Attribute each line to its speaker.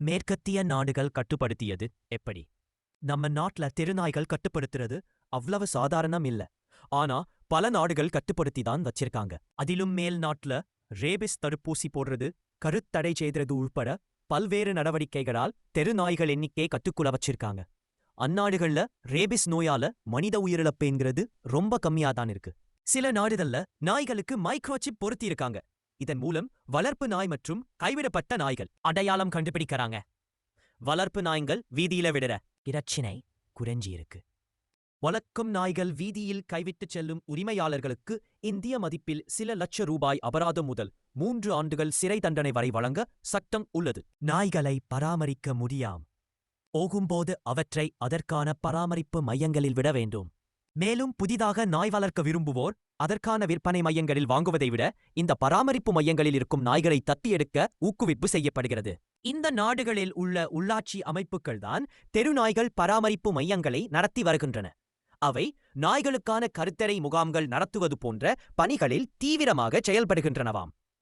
Speaker 1: மேற்கத்திய நாடுகள் கட்டுப்படுத்தியது எப்படி? நம்ம நாட்டுல தெருநாய்கள் கட்டுப்படுத்துறது அவ்வளவு சாதாரணம் இல்ல. ஆனா பல நாடுகள் கட்டுப்படுத்தி தான் வச்சிருக்காங்க. அதிலும் மேல் நாட்டுல ரேபிஸ் தடுப்பூசி போடுறது கருத்தடை செய்தது உள்பட பல்வேறு நடவடிக்கைகளால் தெருநாய்கள் எண்ணிக்கை கட்டுக்குள்ள வச்சிருக்காங்க. அந்நாடுகள்ல ரேபிஸ் நோயால மனித உயிரிழப்புங்கிறது ரொம்ப கம்மியா தான் இருக்கு. சில நாடுகள்ல நாய்களுக்கு மைக்ரோசிப் பொருத்தி இருக்காங்க. இதன் மூலம் வளர்ப்பு நாய் மற்றும் கைவிடப்பட்ட நாய்கள் அடையாளம் கண்டுபிடிக்கிறாங்க. வளர்ப்பு நாய்கள் வீதியில விடுற பிரச்சினை குறைஞ்சி இருக்கு வளர்க்கும் நாய்கள் வீதியில் கைவிட்டுச் செல்லும் உரிமையாளர்களுக்கு இந்திய மதிப்பில் சில லட்ச ரூபாய் அபராதம் முதல் மூன்று ஆண்டுகள் சிறை தண்டனை வரை வழங்க சட்டம் உள்ளது. நாய்களை பராமரிக்க முடியாம். போகும்போது அவற்றை அதற்கான பராமரிப்பு மையங்களில் விட வேண்டும். மேலும் புதிதாக நாய் வளர்க்க விரும்புவோர் அதற்கான விற்பனை மையங்களில் வாங்குவதை விட இந்த பராமரிப்பு மையங்களில் இருக்கும் நாய்களை தத்தியெடுக்க ஊக்குவிப்பு செய்யப்படுகிறது. இந்த நாடுகளில் உள்ள உள்ளாட்சி அமைப்புகள்தான் தெருநாய்கள் பராமரிப்பு மையங்களை நடத்தி வருகின்றன. அவை நாய்களுக்கான கருத்தரை முகாம்கள் நடத்துவது போன்ற பணிகளில் தீவிரமாக செயல்படுகின்றனவாம்.